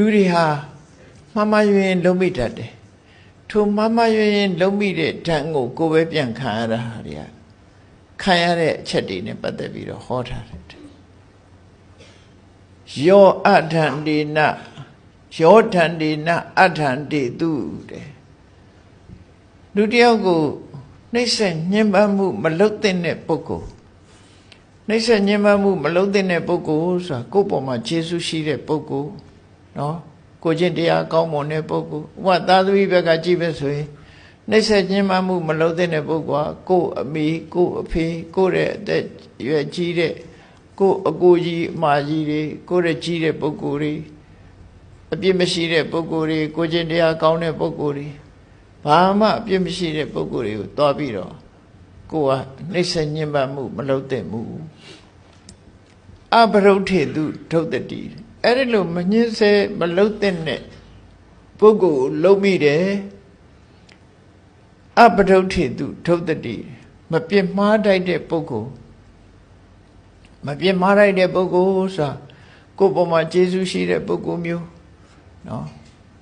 လူတွေဟာမှားမှားယွင်းယွင်းလုံးမိတတ်တယ်ထိုမှားမှားယွင်းယွင်းလုံးမိတဲ့ဓာတ်ကိုကိုယ်ပဲပြန်ခံရတာဟာတွေကခံရတဲ့အချက်တွေနဲ့ပတ်သက်ပြီးတော့ဟောထားတယ်ယောအထန္တိနယောထန္တိနအထန္တိသူတဲ့လူတယောက်ကိုနှိမ့်ဆက်ညှဉ်းပန်းမှု မလုပ်တဲ့ပုဂ္ဂိုလ်နှိမ့်ဆက်ညှဉ်းပန်းမှုမလုပ်တဲ့ပုဂ္ဂိုလ်ဆိုတာကိုယ့်ပေါ်မှာခြေဆုရှိတဲ့ပုဂ္ဂိုလ် နော်ကိုကျင့်တရားကောင်းမွန်တဲ့ပုဂ္ဂိုလ်ဥပသာသမီဘက်ကကြည့်ပဲဆိုရင်နှိမ့်ဆက်ညှဉ်းပန်းမှုမလုပ်တဲ့ပုဂ္ဂိုလ်ကကိုယ့်အမိကိုယ့်အဖေကိုယ့်ရဲ့အသက်ရွယ်ကြီးတဲ့ကိုယ့်အကိုကြီးအမကြီးတွေကိုယ့်ရဲ့ကြီးတဲ့ပုဂ္ဂိုလ်တွေအပြစ်မရှိတဲ့ပုဂ္ဂိုလ်တွေကိုကျင့်တရားကောင်းတဲ့ပုဂ္ဂိုလ်တွေဘာမှအပြစ်မရှိတဲ့ပုဂ္ဂိုလ်တွေကိုတွားပြီးတော့ကိုကနှိမ့်ဆက်ညှဉ်းပန်းမှု မလုပ်သင့်ဘူးအဘရုထေတုထုတ်တတိ အဲ့ဒီလိုမညှင်းဆဲမလုပ်သင့်တဲ့ပုဂ္ဂိုလ်လုံးမိတယ်အဘရုထေတုထုတ်တတိမပြစ်မှားတတ်တဲ့ပုဂ္ဂိုလ်မပြစ်မှားတတ်တဲ့ပုဂ္ဂိုလ်ဆိုတာကိုယ်ပေါ်မှာကျေးဇူးရှိတဲ့ပုဂ္ဂိုလ်မျိုးနော်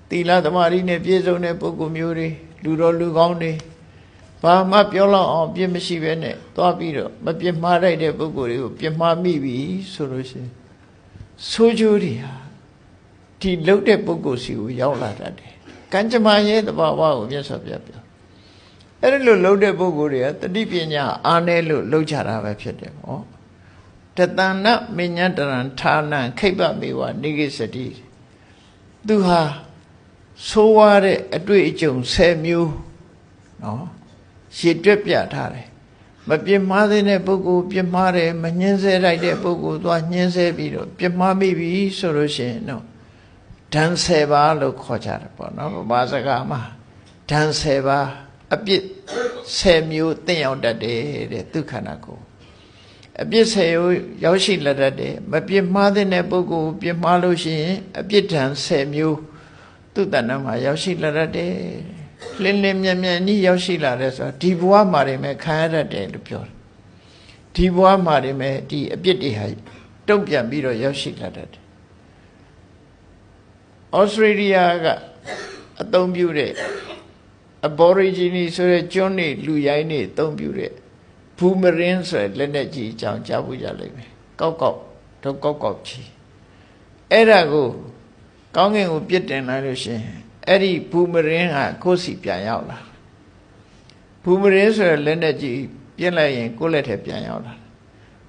သီလသမารိနဲ့ပြည့်စုံတဲ့ပုဂ္ဂိုလ်မျိုးတွေလူတော်လူကောင်းတွေဘာမှပြောလောက်အောင်ပြစ်မရှိပဲနဲ့သွားပြီးတော့မပြစ်မှားလိုက်တဲ့ပုဂ္ဂိုလ်တွေကိုပြစ်မှားမိပြီဆိုလို့ရှိရင် ဆိုးကျိုးတွေဟာဒီလှုပ်တဲ့ပုဂ္ဂိုလ်စီကိုရောက်လာတတ်တယ်။ကံကြမ္မာရဲ့တဘာဝကိုမြတ်စွာဘုရားပြော။အဲ့ဒီလိုလှုပ်တဲ့ပုဂ္ဂိုလ်တွေကတတိပညာအားနည်းလို့လှုပ်ကြတာပဲဖြစ်တယ်ဟော။တတဏမညတရံဌာနံခိဗ္ဗမေဝနိဂိစတိသူဟာဆိုးဝါးတဲ့အတွေ့အကြုံ10မျိုးနော်ရှည်တွက်ပြထားတယ် မပြစ်မှားတဲ့ပုဂ္ဂိုလ်ပြစ်မှားတယ်မညှင်းဆဲလိုက်တဲ့ပုဂ္ဂိုလ်သွားညှင်းဆဲပြီးတော့ပြစ်မှားမိပြီဆိုလို့ရှိရင်တော့ဒဏ်10ပါးလို့ခေါ်ကြတယ်ပေါ့နော်ဘာစကားမှာဒဏ်10ပါးအပြစ်10မျိုးတင့်ရောက်တတ်တယ်တဲ့ဒုက္ခနာကိုအပြစ်10မျိုးရောက်ရှိလာတတ်တယ်မပြစ်မှားတဲ့ပုဂ္ဂိုလ်ပြစ်မှားလို့ရှိရင်အပြစ်ဒဏ်10မျိုးသူ့တဏ္ဍမှာရောက်ရှိလာတတ်တယ် လင်းလင်းမြန်မြန်ကြီးရောက်ရှိလာတယ်ဆိုတော့ဒီဘဝမှာနေမဲ့ခံရတတ်တယ်လို့ပြောတယ်ဒီဘဝမှာနေမဲ့ဒီအပြစ်တွေဟာတုံ့ပြန်ပြီးတော့ရောက်ရှိလာတတ်တယ်ဩစတြေးလျကအသုံးပြုတဲ့ aborigine ဆိုတဲ့ကျွန်းနေလူရိုင်းနေအသုံးပြုတဲ့ဘူမရင်းဆိုတဲ့လက်နဲ့ကြီးအကြောင်းကြားဖို့ရလိမ့်မယ်ကောက်ကောက်တော့ကောက်ကောက်ချီအဲ့ဒါကိုကောင်းကင်ကိုပြစ်တင်လိုက်လို့ရှင် အဲ့ဒီဘူမရင်ကကိုယ်စီပြန်ရောက်လာဘူမရင်ဆိုရလက်နဲ့ကြည့်ပြစ်လိုက်ရင်ကိုယ်လက်ထဲပြန်ရောက်လာ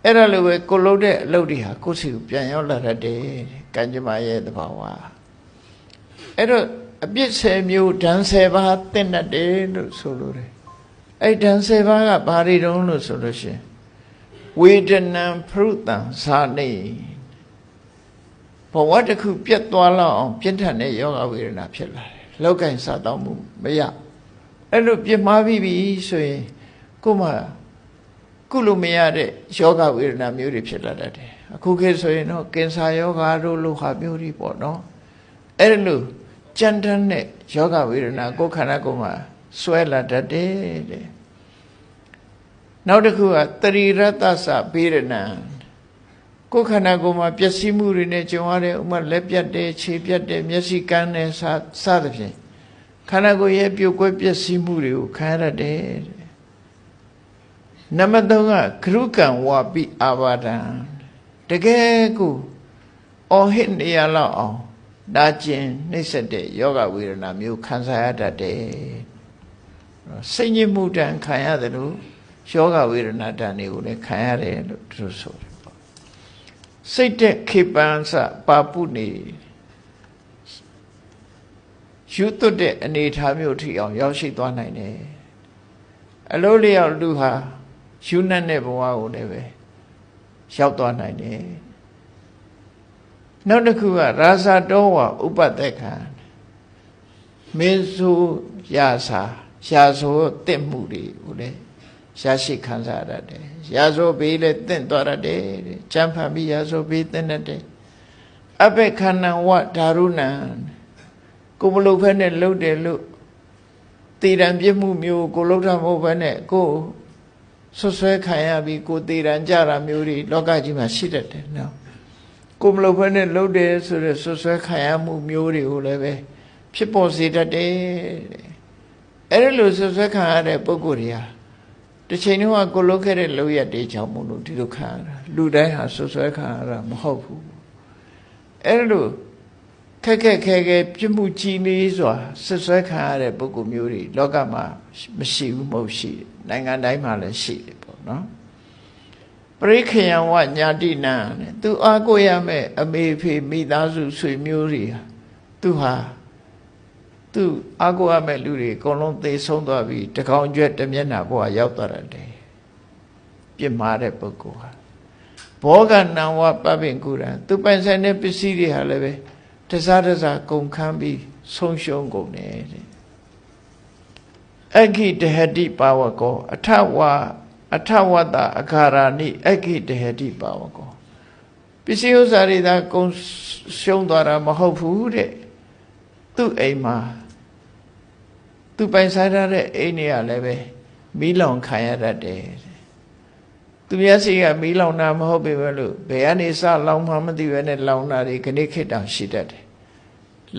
အဲ့ဒါလိုပဲကိုလုံးတဲ့အလုပ်တွေဟာကိုယ်စီကိုပြန်ရောက်လာတတ်တယ်ကံကြမ္မာရဲ့သဘာဝအဲ့တော့အပြစ်၁၀မျိုးဒဏ်၁၀ပါးတင့်တတ်တယ်လို့ဆိုလိုတယ်အဲ့ဒဏ်၁၀ပါးကဘာတွေတုံးလို့ဆိုလို့ရှင်ဝေဒနံဖရုတံဇာနေ ဘဝတစ်ခုပြတ်သွားလောက်အောင်ပြင်းထန်တဲ့ယောဂဝေဒနာဖြစ်လာတယ်လောက်ကင်စားတော့မှုမရအဲ့လိုပြမှားပြီးပြီဆိုရင်ကို့မှာကုလို့မရတဲ့ယောဂဝေဒနာမျိုးတွေဖြစ်လာတတ်တယ်အခုခေတ်ဆိုရင်တော့ကင်ဆာယောဂတို့လိုဟာမျိုးတွေပေါ့နော်အဲ့လိုကြမ်းတမ်းတဲ့ယောဂဝေဒနာကိုယ်ခန္ဓာကိုယ်မှာဆွဲလာတတ်တယ်တဲ့နောက်တစ်ခုကတရိရတ္တသဗေရဏံ ကိုယ်ခန္ဓာကိုယ်မှာပျက်စီးမှုတွေနဲ့ကြုံရတဲ့ဥမာလက်ပြတ်တယ်ခြေပြတ်တယ်မျက်စိကန်းတယ်စစသဖြင့်ခန္ဓာကိုယ်ရဲ့ပြုတ်ကွဲပျက်စီးမှုတွေကိုခံရတယ်နံပါတ်3ကခရုကံဝါပိအာဘာဒံတကယ်ကိုအော်ဟစ်နေရလောက်အောင်ဒါကျင်နှိမ့်ဆက်တဲ့ယောဂဝေဒနာမျိုးခံစားရတတ်တယ်စိတ်ညစ်မှုတန်ခံရတယ်လို့ယောဂဝေဒနာတန်တွေကိုလည်းခံရတယ်လို့သူဆိုတယ် စိတ်တဲ့ခေပန်းစပါပုနေယူသွတ်တဲ့အနေထားမျိုးထိအောင်ရောက်ရှိသွားနိုင်တယ်အလိုလျောက်လူဟာယူနှက်တဲ့ဘဝကိုလည်းပဲရောက်သွားနိုင်တယ်နောက်တစ်ခုကရာဇတောဝဥပသက်ခံမင်းဆိုရာစာရာဆိုတင့်မှုတွေကိုလည်း ရရှိခံစားရတတ်ရာဇိုဘေးလည်းတင့်သွားရတယ်တဲ့ကျမ်းဖတ်ပြီးရာဇိုဘေးတင့်တတ်တယ်အဘက်ခန္ဓာဝဓာရုဏံကိုမလုပ်ဖက်နဲ့လှုပ်တယ်လို့တည်တံပြစ်မှုမျိုးကိုလှုပ်တာမဟုတ်ဘဲနဲ့ကိုဆွဆွဲခံရပြီးကိုတည်တံကြတာမျိုးတွေလောကကြီးမှာရှိတတ်တယ်နော်ကိုမလုပ်ဘဲနဲ့လုပ်တယ်ဆိုတဲ့ဆွဆွဲခံရမှုမျိုးတွေကိုလည်းပဲဖြစ်ပေါ်စေတတ်တယ်တဲ့အဲ့ဒီလိုဆွဆွဲခံရတဲ့ပုံကိုယ်တွေဟာ တစ်ချိန်တုန်းကကိုလုပ်ခဲ့တဲ့လုပ်ရက်တွေကြောင့်မို့လို့ဒီလိုခံရတာလူတိုင်းဟာဆွဆွဲခံရတာမဟုတ်ဘူးအဲ့ဒီလိုခက်ခက်ခဲခဲပြစ်မှုကြီးလေးစွာဆွဆွဲခံရတဲ့ပုံကိုယ်မျိုးတွေလောကမှာမရှိဘူးမဟုတ်ရှိတယ်နိုင်ငံတိုင်းမှာလည်းရှိတယ်ပေါ့နော်ပရိခေယဝညာတိနံတဲ့သူအားကိုရမဲ့အမေဖေမိသားစုဆွေမျိုးတွေဟာသူဟာ သူအားကိုရမဲ့လူတွေအကုန်လုံးသေဆုံးသွားပြီတကောင်ကျွဲ့တစ်မျက်နှာဘဝရောက်သွားတယ်ပြစ်မှားတဲ့ပုဂ္ဂိုလ်ဟာဘောဂနံဝပပင်ကုရံသူပိုင်ဆိုင်တဲ့ပစ္စည်းတွေဟာလည်းပဲတစားတစားကုန်ခန်းပြီးဆုံးရှုံးကုန်တယ်တဲ့အခိတဟတိပါဝကောအထဝအထဝတ္တအခါရာနိအခိတဟတိပါဝကောပစ္စည်းဥစ္စာတွေသာကုန်ရှုံးသွားတာမဟုတ်ဘူးတဲ့ သူ့အိမ်မှာသူပိုင်ဆိုင်ထားတဲ့အိမ်တွေကလည်းပဲမီးလောင်ခံရတတ်တယ်သူမျက်စိကမီးလောင်တာမဟုတ်ပေမဲ့လို့ဘယ်ကနေစလောင်မှမသိဘဲနဲ့လောင်တာတွေခဏခေတ်တောင်ရှိတတ်တယ်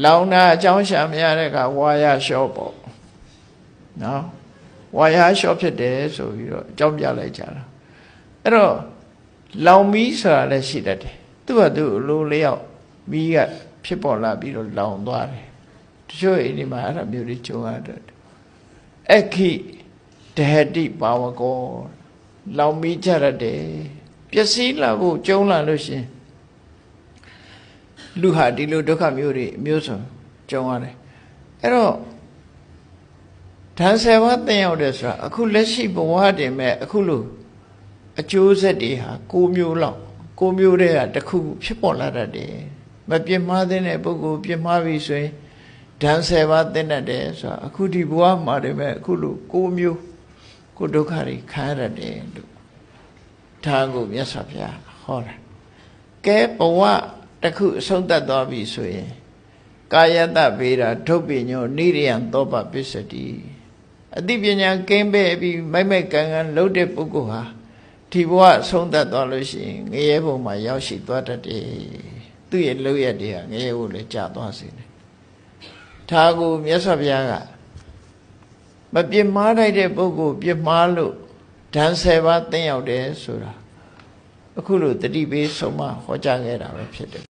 လောင်တာအကြောင်းရှာမရတဲ့ကဝါရလျှော့ပေါ့နော်ဝါရလျှော့ဖြစ်တယ်ဆိုပြီးတော့အကြောင်းပြလိုက်ကြတာအဲ့တော့လောင်မီးဆိုတာလည်းရှိတတ်တယ်သူ့ဟာသူ့အလိုလျောက်မီးကဖြစ်ပေါ်လာပြီးတော့လောင်သွားတယ် တချို့အိမ်ဒီမှာအဲ့ဒါမျိုးတွေကြုံရတတ်တယ်အခိတဟတိပါဝကောလောင်မီးကြရတယ်ပျက်စီးလာဖို့ကြုံလာလို့ရှင်လူဟာဒီလိုဒုက္ခမျိုးတွေအမျိုးစုံကြုံရတယ်အဲ့တော့ဓာတ်ဆယ်ပါးတင်ရောက်တယ်ဆိုတာအခုလက်ရှိဘဝတည်မဲ့အခုလို့အကျိုးဆက်တွေဟာ၉မျိုးလောက်၉မျိုးတည်းကတစ်ခုဖြစ်ပေါ်လာတတ်တယ်မပြစ်မှားတဲ့ပုဂ္ဂိုလ်ပြစ်မှားပြီဆိုရင် ဓာတ်ဆယ်ပါးတင်တတ်တယ်ဆိုတာအခုဒီဘဝမှာတည်မဲ့အခုလို့၉မျိုးကိုဒုက္ခတွေခံရတယ်လို့ဒါကိုမြတ်စွာဘုရားဟောတာကဲဘဝတစ်ခုအဆုံးသတ်သွားပြီဆိုရင်ကာယတဗေဒဒုပ္ပညောနိရိယံသောပပစ္စတိအသိပညာကင်းပဲ့ပြီးမိုက်မိုက်ကံကံလှုပ်တဲ့ပုဂ္ဂိုလ်ဟာဒီဘဝအဆုံးသတ်သွားလို့ရှိရင်ငရဲဘုံမှာရောက်ရှိသွားတတ်တယ်သူ့ရဲ့လှုပ်ရက်တွေကငရဲဘုံလည်းကြာသွားစေတယ် ဒါကိုမြတ်စွာဘုရားကမပြစ်မှားလိုက်တဲ့ပုဂ္ဂိုလ်ပြစ်မှားလို့ဓာန်ဆယ်ပါးသိရောက်တယ်ဆိုတာအခုလို့တတိပေးဆုံးမဟောကြားခဲ့တာပဲဖြစ်တယ်